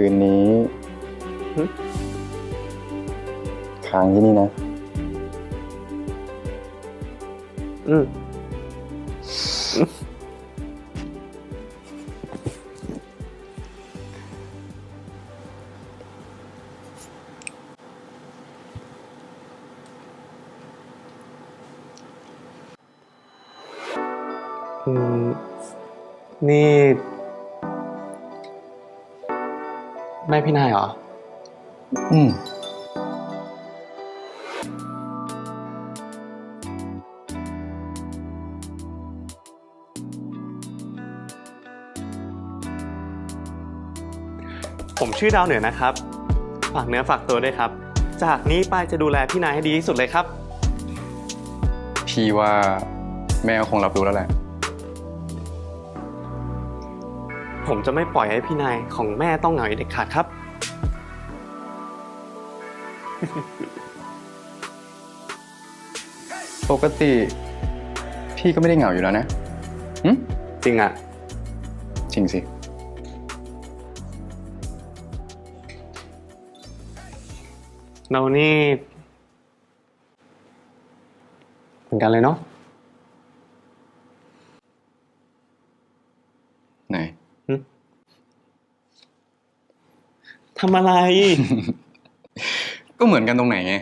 คืนนี้หึค้างที่นี่นะ อืมอืมนี่ แม่พี่นายเหรอ อืม ผมชื่อดาวเหนือนะครับ ฝากเนื้อฝากตัวด้วยครับ จากนี้ไปจะดูแลพี่นายให้ดีที่สุดเลยครับ พี่ว่าแม่ก็คงรับรู้แล้วแหละ ผมจะไม่ปล่อยให้พี่นายของแม่ต้องเหงาอย่างเด็ดขาดครับ ปกติ พี่ก็ไม่ได้เหงาอยู่แล้วนะหึจริงอะจริงสิ เรานี่เหมือนกันเลยเนาะ ไหน ทำอะไร ก็เหมือนกันตรงไหนไง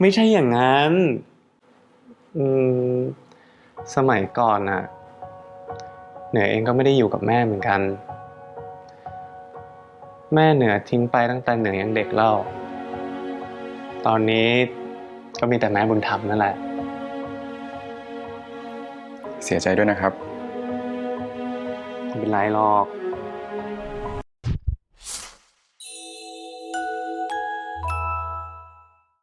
ไม่ใช่อย่างนั้น อืม สมัยก่อนน่ะ เหนือเองก็ไม่ได้อยู่กับแม่เหมือนกัน แม่เหนือทิ้งไปตั้งแต่เหนือยังเด็กเล่า ตอนนี้ก็มีแต่แม่บุญธรรมนั่นแหละ เสียใจด้วยนะครับไม่เป็นไรหรอก